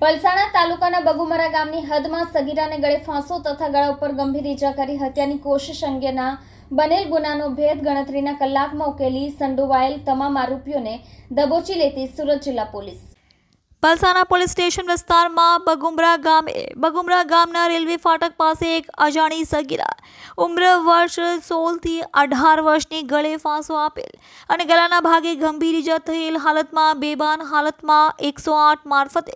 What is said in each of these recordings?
પલસાણા તાલુકાના બગુમરા ગામની હદમાં સગીરાને ગળે ફાંસો તથા ગળા ઉપર ગંભીર ઈજા કરી હત્યાની કોશિશ અંગેના બનેલ ગુનાનો ભેદ ગણતરીના કલાકમાં ઉકેલી સંડોવાયેલ તમામ આરોપીઓને દબોચી લેતી સુરત જિલ્લા પોલીસ. પલસાણા પોલીસ સ્ટેશન વિસ્તારમાં બગુમરા ગામે બગુમરા ગામના રેલવે ફાટક પાસે એક અજાણી સગીરા ઉમ્ર વર્ષ સોળથી અઢાર વર્ષની ગળે ફાંસો આપેલ અને ગળાના ભાગે ગંભીર ઇજા થયેલ હાલતમાં બેભાન હાલતમાં એકસો આઠ મારફતે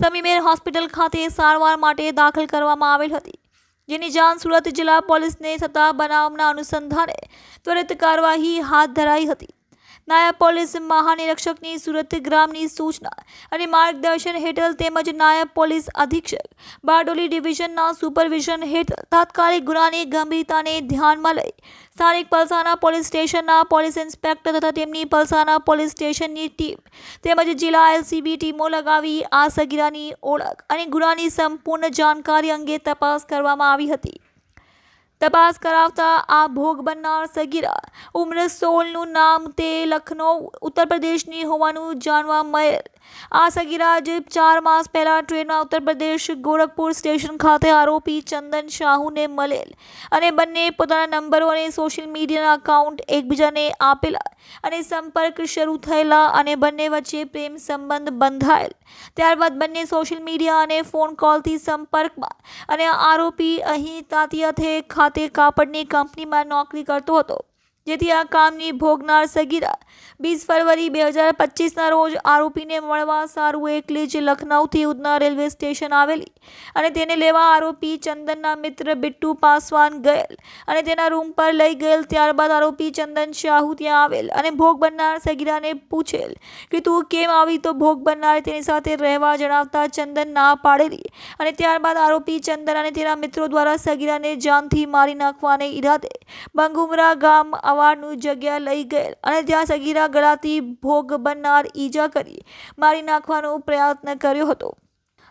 સમીમેર હોસ્પિટલ ખાતે સારવાર માટે દાખલ કરવામાં આવેલ હતી, જેની જાણ સુરત જિલ્લા પોલીસને થતા બનાવના અનુસંધાને ત્વરિત કાર્યવાહી હાથ ધરાઈ હતી. નાયબ પોલીસ મહાનિરીક્ષકની સુરત ગ્રામની સૂચના અને માર્ગદર્શન હેઠળ તેમજ નાયબ પોલીસ અધિક્ષક બારડોલી ડિવિઝનના સુપરવિઝન હેઠળ તાત્કાલિક ગુનાની ગંભીરતાને ધ્યાનમાં લઈ સ્થાનિક પલસાના પોલીસ સ્ટેશનના પોલીસ ઇન્સ્પેક્ટર તથા તેમની પલસાના પોલીસ સ્ટેશનની ટીમ તેમજ જિલ્લા એલસીબી ટીમો લગાવી આ સગીરાની ઓળખ અને ગુનાની સંપૂર્ણ જાણકારી અંગે તપાસ કરવામાં આવી હતી. તપાસ કરાવતા આ ભોગ બનનાર સગીરા ઉમર સોળનું નામ તે લખનૌ, ઉત્તર પ્રદેશની હોવાનું જાણવા મળેલ. આ સગીરા જે ચાર માસ પહેલાં ટ્રેનમાં ઉત્તર પ્રદેશ ગોરખપુર સ્ટેશન ખાતે આરોપી ચંદન શાહુને મળેલ અને બંને પોતાના નંબરો અને સોશિયલ મીડિયાના અકાઉન્ટ એકબીજાને આપેલા અને સંપર્ક શરૂ થયેલા અને બંને વચ્ચે પ્રેમ સંબંધ બંધાયેલ. ત્યારબાદ બંને સોશિયલ મીડિયા અને ફોન કોલથી સંપર્કમાં અને આરોપી અહીં તાતિયાથે ખાતે કાપડની કંપનીમાં નોકરી કરતો હતો. જેથી આ કામની ભોગનાર સગીરા વીસ ફરવરી બે હજાર પચીસના રોજ આરોપીને મળવા સારું એકલી જ લખનૌથી ઉધના રેલવે સ્ટેશન આવેલી અને તેને લેવા આરોપી ચંદનના મિત્ર બિટ્ટુ પાસવાન ગયેલ અને તેના રૂમ પર લઈ ગયેલ ત્યારબાદ આરોપી ચંદન શાહુ ત્યાં આવેલ અને ભોગ બનનાર સગીરાને પૂછેલ કે તું કેમ આવી તો ભોગ બનનાર તેની સાથે રહેવા જણાવતા ચંદન ના પાડેલી અને ત્યારબાદ આરોપી ચંદન અને તેના મિત્રો દ્વારા સગીરાને જાનથી મારી નાખવાને ઈરાદે. બંગુમરા ગામ અવારનું જગ્યા લઈ ગયેલ અને ત્યાં સગીરા ગળાથી ભોગ બનનાર ઈજા કરી મારી નાખવાનો પ્રયત્ન કર્યો હતો.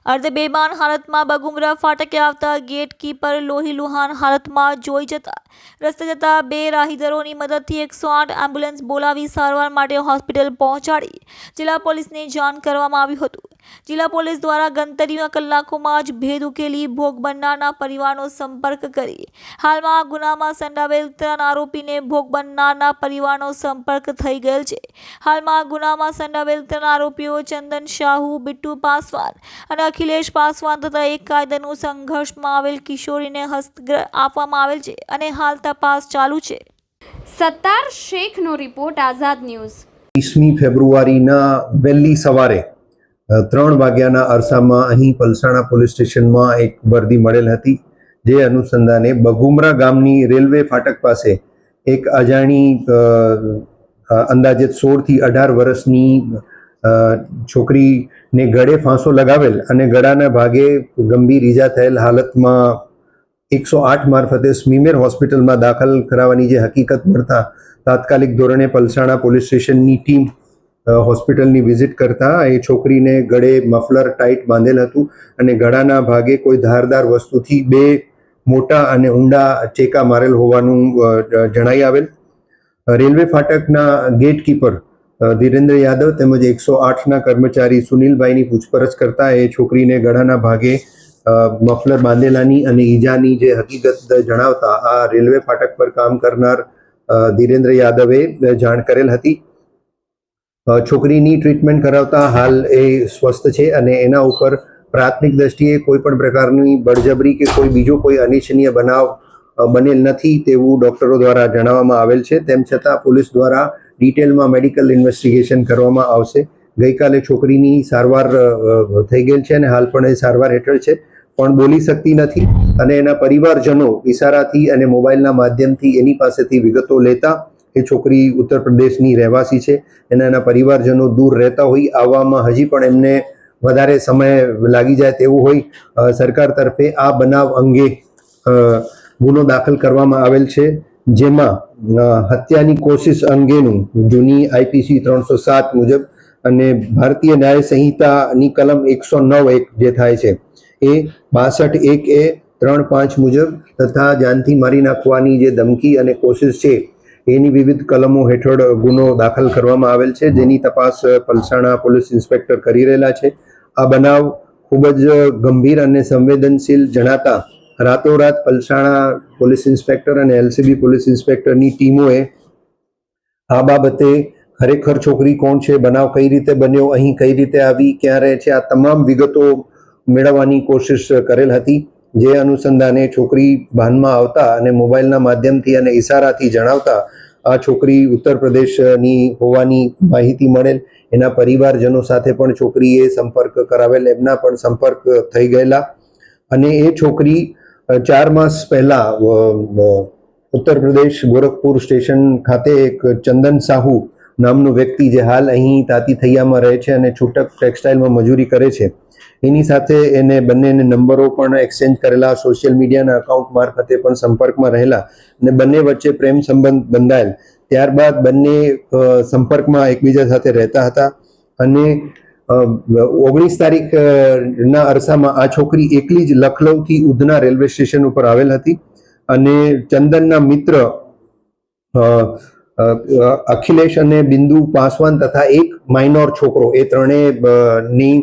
અર્ધ બેમાન હાલતમાં બગુમરા ફાટકે આવતા ગેટ કીપર લોહી લુહાન હાલતમાં જોઈ જતા રસ્તે જતા બે રાહીદરોની મદદથી એકસો આઠ એમ્બ્યુલન્સ બોલાવી સારવાર માટે હોસ્પિટલ પહોંચાડી. જિલ્લા પોલીસને જાણ કરવામાં આવ્યું હતું. જિલ્લા પોલીસ દ્વારા ગણતરીના કલાકોમાં જ ભેદ ઉકેલી ભોગ બનનારના પરિવારનો સંપર્ક કરી. હાલમાં આ ગુનામાં સંડાવેલ ત્રણ આરોપીને ભોગ બનનારના પરિવારનો સંપર્ક થઈ ગયેલ છે. હાલમાં આ ગુનામાં સંડાવેલ ત્રણ આરોપીઓ ચંદન શાહુ, બિટ્ટુ પાસવાન અને અખિલેશ પાસવાન તથા એક કાયદાનું સંઘર્ષમાં આવેલ કિશોરીને હસ્તગ્રહ આપવામાં આવેલ છે અને હાલ તપાસ ચાલુ છે. સત્તાર શેખનો રિપોર્ટ આઝાદ ન્યૂઝ. વીસમી ફેબ્રુઆરીના વહેલી સવારે ત્રણ વાગ્યાના અરસામાં અહીં પલસાણા પોલીસ સ્ટેશનમાં એક વર્દી મળેલ હતી જે અનુસંધાને બગુમરા ગામની રેલવે ફાટક પાસે એક અજાણી અ, અ, અંદાજિત સોળથી અઢાર વર્ષની છોકરીને ગળે ફાંસો લગાવેલ અને ગળાના ભાગે ગંભીર ઈજા થયેલ હાલતમાં એકસો આઠ મારફતે સ્મીમેર હોસ્પિટલમાં દાખલ કરાવવાની જે હકીકત મળતા તાત્કાલિક ધોરણે પલસાણા પોલીસ સ્ટેશનની ટીમ હોસ્પિટલની વિઝિટ કરતા એ છોકરીને ગળે મફલર ટાઈટ બાંધેલ હતું અને ગળાના ભાગે કોઈ ધારદાર વસ્તુથી બે મોટા અને ઊંડા ચેકા મારેલ હોવાનું જણાઈ આવેલ. રેલવે ફાટકના ગેટકીપર ધીરેન્દ્ર યાદવ તેમજ એકસો આઠના કર્મચારી સુનિલભાઈની પૂછપરછ કરતા એ છોકરીને ગળાના ભાગે મફલર બાંધેલાની અને ઈજાની જે હકીકત જણાવતા આ રેલવે ફાટક પર કામ કરનાર ધીરેન્દ્ર યાદવે જાણ કરેલ હતી. છોકરીની ટ્રીટમેન્ટ કરાવતા હાલ એ સ્વસ્થ છે અને એના ઉપર પ્રાથમિક દ્રષ્ટિએ કોઈ પણ પ્રકારની બળજબરી કે કોઈ બીજો કોઈ અનિચ્છનીય બનાવ બનેલ નથી તેવું ડોક્ટરો દ્વારા જણાવવામાં આવેલ છે. તેમ છતાં પોલીસ દ્વારા ડિટેલમાં મેડિકલ ઇન્વેસ્ટિગેશન કરવામાં આવશે. ગઈકાલે છોકરીની સારવાર થઈ ગયેલ છે અને હાલ પણ એ સારવાર હેઠળ છે. પણ બોલી શકતી નથી અને એના પરિવારજનો ઇશારાથી અને મોબાઈલના માધ્યમથી એની પાસેથી વિગતો લેતા એ છોકરી ઉત્તર પ્રદેશની રહેવાસી છે. અને એના પરિવારજનો દૂર રહેતા હોય, આવવામાં હજી પણ એમને વધારે સમય લાગી જાય તેવું હોય. સરકાર તરફે આ બનાવ અંગે ગુનો દાખલ કરવામાં આવેલ છે. જેમાં હત્યાની કોશિશ અંગેનું જૂની આઈપીસી ત્રણસો સાત મુજબ અને ભારતીય ન્યાય સંહિતાની કલમ એકસો નવ એક જે થાય છે, એ બાસઠ એક એ ત્રણ પાંચ મુજબ તથા જાનથી મારી નાખવાની જે ધમકી અને કોશિશ છે એની વિવિધ કલમો હેઠળ ગુનો દાખલ કરવામાં આવેલ છે. જેની તપાસ પલસાણા પોલીસ ઇન્સ્પેક્ટર કરી રહેલા છે. આ બનાવ ખૂબ જ ગંભીર અને સંવેદનશીલ જણાતા રાતોરાત પલસાણા પોલીસ ઇન્સ્પેક્ટર અને એલસીબી પોલીસ ઇન્સ્પેક્ટરની ટીમોએ આ બાબતે ખરેખર છોકરી કોણ છે, બનાવ કઈ રીતે બન્યો, અહીં કઈ રીતે આવી, ક્યાં રહે છે, આ તમામ વિગતો મેળવવાની કોશિશ કરેલ હતી. જે અનુસંધાને છોકરી ભાનમાં આવતા અને મોબાઈલના માધ્યમથી અને ઈશારાથી જણાવતા, આ છોકરી ઉત્તર પ્રદેશની હોવાની માહિતી મળેલ. એના પરિવારજનો સાથે પણ છોકરીએ સંપર્ક કરાવેલ. એમના પણ સંપર્ક થઈ ગયેલા. અને એ છોકરી ચાર માસ પહેલા ઉત્તર પ્રદેશ ગોરખપુર સ્ટેશન ખાતે એક ચંદન સાહુ નામનો વ્યક્તિ જે હાલ અહીં તાતી થૈયામાં રહે છે અને છૂટક ટેક્સટાઇલમાં મજૂરી કરે છે. એની સાથે એને બંનેને નંબરો પણ એક્સચેન્જ કરેલા, સોશિયલ મીડિયાના અકાઉન્ટ મારફતે પણ સંપર્કમાં રહેલા અને બંને વચ્ચે પ્રેમ સંબંધ બંધાયેલ. ત્યારબાદ બંને સંપર્કમાં એકબીજા સાથે રહેતા હતા અને ઓગણીસ તારીખના અરસામાં આ છોકરી એકલી જ લખનૌથી ઉધના રેલવે સ્ટેશન ઉપર આવેલ હતી અને ચંદનના મિત્ર અખિલેશ અને બિંદુ પાસવાન તથા એક માઇનોર છોકરો, એ ત્રણેયની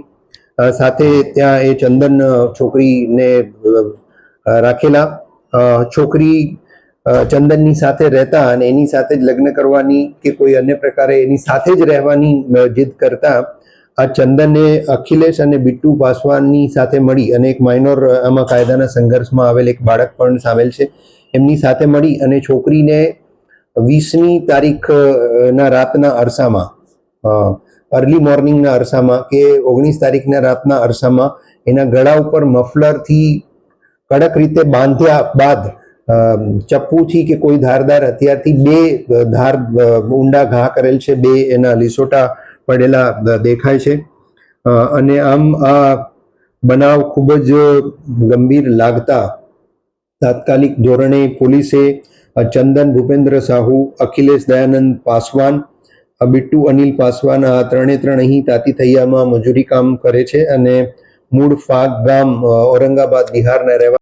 સાથે ત્યાં એ ચંદન છોકરીને રાખેલા. છોકરી ચંદનની સાથે રહેતા અને એની સાથે જ લગ્ન કરવાની કે કોઈ અન્ય પ્રકારે એની સાથે જ રહેવાની જીદ કરતા, આ ચંદને અખિલેશ અને બિટ્ટુ પાસવાનની સાથે મળી અને એક માઇનોર આમાં કાયદાના સંઘર્ષમાં આવેલ એક બાળક પણ સામેલ છે. એમની સાથે મળી અને છોકરીને વીસમી તારીખના રાતના અરસામાં અર્લી મોર્નિંગના અરસામાં કે ઓગણીસ તારીખના રાતના અરસામાં એના ગળા ઉપર મફલરથી કડક રીતે બાંધ્યા બાદ ચપ્પુથી કે કોઈ ધારદાર હથિયારથી બે ધાર ઊંડા ઘા કરેલ છે, બે એના લીસોટા પડેલા દેખાય છે. અને આમ આ બનાવ ખૂબ જ ગંભીર લાગતા તાત્કાલિક ધોરણે પોલીસે ચંદન ભૂપેન્દ્ર સાહુ, અખિલેશ દયાનંદ પાસવાન બિટ્ટુ અનિલ પાસવાન, આ ત્રણે ત્રણ અહીં તાતી થૈયામાં મજૂરી કામ કરે છે અને મૂળ ફાગ ગામ ઔરંગાબાદ બિહારના રહેવા